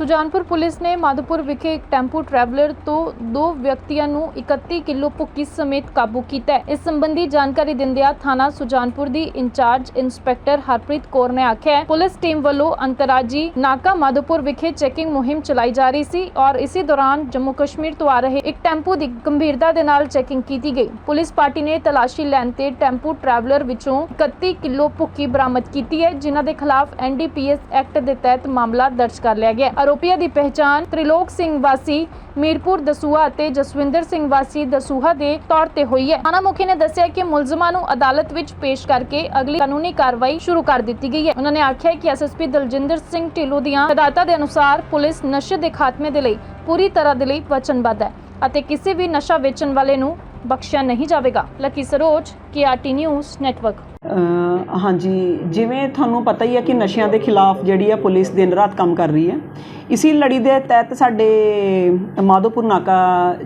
Sujanpur police ਨੇ ਮਾਧੋਪੁਰ ਵਿਖੇ ਇੱਕ ਟੈਂਪੂ ਟਰੈਵਲਰ ਤੋਂ ਦੋ ਵਿਅਕਤੀਆਂ ਨੂੰ 31 ਕਿਲੋ ਭੁੱਕੀ ਸਮੇਤ ਕਾਬੂ ਕੀਤਾ ਹੈ। ਇਸ ਸੰਬੰਧੀ ਜਾਣਕਾਰੀ ਦਿੰਦਿਆਂ ਥਾਣਾ ਸੁਜਾਨਪੁਰ ਦੀ ਇੰਚਾਰਜ ਇੰਸਪੈਕਟਰ ਹਰਪ੍ਰੀਤ ਕੌਰ ਨੇ ਆਖਿਆ ਪੁਲਿਸ ਟੀਮ ਵੱਲੋਂ ਅੰਤਰਾਜੀ ਨਾਕਾ ਮਾਧੋਪੁਰ ਵਿਖੇ ਚੈਕਿੰਗ ਮੁਹਿੰਮ ਚਲਾਈ ਜਾ ਰਹੀ ਸੀ ਔਰ ਇਸੇ ਦੌਰਾਨ ਜੰਮੂ ਕਸ਼ਮੀਰ ਤੋਂ ਆ ਰਹੇ ਇੱਕ ਟੈਂਪੂ ਦੀ ਗੰਭੀਰਤਾ ਦੇ ਨਾਲ ਚੈਕਿੰਗ ਕੀਤੀ ਗਈ। ਪੁਲਿਸ ਪਾਰਟੀ ਨੇ ਤਲਾਸ਼ੀ ਲੈਣ ਤੇ ਟੈਂਪੂ ਟਰੈਵਲਰ ਵਿੱਚੋਂ 31 ਕਿਲੋ ਭੁੱਕੀ ਬਰਾਮਦ ਕੀਤੀ ਹੈ, ਜਿਨ੍ਹਾਂ ਦੇ ਖਿਲਾਫ ਐਨਡੀਪੀਐਸ ਐਕਟ ਦੇ ਤਹਿਤ ਮਾਮਲਾ ਦਰਜ ਕਰ ਲਿਆ ਗਿਆ ਆਰੋਪੀਆਂ ਦੀ ਪਹਿਚਾਣ ਤ੍ਰਿਲੋਕ ਸਿੰਘ ਵਾਸੀ, ਮੀਰਪੁਰ ਦਸੂਹਾ ਅਤੇ ਜਸਵਿੰਦਰ ਸਿੰਘ ਵਾਸੀ ਦਸੂਹਾ ਦੇ ਤੌਰ ਤੇ ਹੋਈ ਹੈ। ਥਾਣਾ ਮੁਖੀ ਨੇ ਦੱਸਿਆ ਕਿ ਮੁਲਜ਼ਮਾਂ ਨੂੰ ਅਦਾਲਤ ਵਿੱਚ ਪੇਸ਼ ਕਰਕੇ ਅਗਲੀ ਕਾਨੂੰਨੀ ਕਾਰਵਾਈ ਸ਼ੁਰੂ ਕਰ ਦਿੱਤੀ ਗਈ ਹੈ। ਉਹਨਾਂ ਨੇ ਆਖਿਆ ਕਿ ਐਸਐਸਪੀ ਦਲਜਿੰਦਰ ਸਿੰਘ ਢਿੱਲੋਂ ਦੀਆਂ ਹਦਾਇਤਾਂ ਦੇ ਅਨੁਸਾਰ ਪੁਲਿਸ ਨਸ਼ੇ ਦੇ ਖਾਤਮੇ ਦੇ ਲਈ ਪੂਰੀ ਤਰ੍ਹਾਂ ਦੇ ਲਈ ਵਚਨਬੱਧ ਹੈ ਅਤੇ ਕਿਸੇ ਵੀ ਨਸ਼ਾ ਵੇਚਣ ਵਾਲੇ ਨੂੰ ਬਖਸ਼ਿਆ ਨਹੀਂ ਜਾਵੇਗਾ। Lucky Saroj KRT news network. ਹਾਂਜੀ, ਜਿਵੇਂ ਤੁਹਾਨੂੰ ਪਤਾ ਹੀ ਹੈ ਕਿ ਨਸ਼ਿਆਂ ਦੇ ਖਿਲਾਫ ਜਿਹੜੀ ਹੈ ਪੁਲਿਸ ਦਿਨ ਰਾਤ ਕੰਮ ਕਰ ਰਹੀ ਹੈ। ਇਸੀ ਲੜੀ ਦੇ ਤਹਿਤ ਸਾਡੇ ਮਾਧੋਪੁਰ ਨਾਕਾ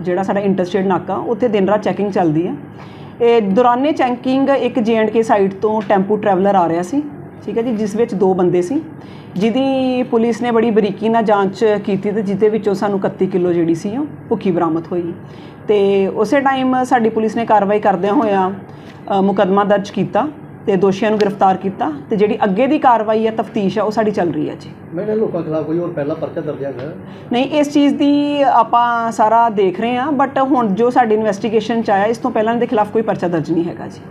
ਜਿਹੜਾ ਸਾਡਾ ਇੰਟਰਸਟੇਟ ਨਾਕਾ ਉੱਥੇ ਦਿਨ ਰਾਤ ਚੈਕਿੰਗ ਚੱਲਦੀ ਹੈ ਇਹ ਦੌਰਾਨੇ ਚੈਕਿੰਗ ਇੱਕ ਕੇ ਸਾਈਡ ਤੋਂ ਟੈਂਪੂ ਟਰੈਵਲਰ ਆ ਰਿਹਾ ਸੀ ਠੀਕ ਹੈ ਜੀ ਜਿਸ ਵਿੱਚ ਦੋ ਬੰਦੇ ਸੀ। ਜਿਹਦੀ ਪੁਲਿਸ ਨੇ ਬੜੀ ਬਰੀਕੀ ਨਾਲ ਜਾਂਚ ਕੀਤੀ ਤੇ ਜਿਹਦੇ ਵਿੱਚੋਂ ਸਾਨੂੰ 31 ਕਿਲੋ ਜਿਹੜੀ ਸੀ ਉਹ ਭੁੱਕੀ ਬਰਾਮਦ ਹੋਈ। ਤੇ ਉਸੇ ਟਾਈਮ ਸਾਡੀ ਪੁਲਿਸ ਨੇ ਕਾਰਵਾਈ ਕਰਦਿਆਂ ਹੋਇਆ ਅ, ਮੁਕੱਦਮਾ ਦਰਜ ਕੀਤਾ। ਤੇ ਦੋਸ਼ੀਆਂ ਨੂੰ ਗ੍ਰਿਫਤਾਰ ਕੀਤਾ ਤੇ ਜਿਹੜੀ ਅੱਗੇ ਦੀ ਕਾਰਵਾਈ ਹੈ ਤਫਤੀਸ਼ ਹੈ ਉਹ ਸਾਡੀ ਚੱਲ ਰਹੀ ਹੈ ਜੀ। ਮੈਂ ਇਹਨਾਂ ਲੋਕਾਂ ਖਿਲਾਫ ਕੋਈ ਹੋਰ ਪਹਿਲਾ ਪਰਚਾ ਦਰਜ ਹੈਗਾ ਨਹੀਂ ਇਸ ਚੀਜ਼ ਦੀ ਆਪਾਂ ਸਾਰਾ ਦੇਖ ਰਹੇ ਹਾਂ ਬਟ ਹੁਣ ਜੋ ਸਾਡੀ ਇਨਵੈਸਟੀਗੇਸ਼ਨ ਚ ਆਇਆ ਇਸ ਤੋਂ ਪਹਿਲਾਂ ਦੇ ਖਿਲਾਫ ਕੋਈ ਪਰਚਾ ਦਰਜ ਨਹੀਂ ਹੈਗਾ ਜੀ।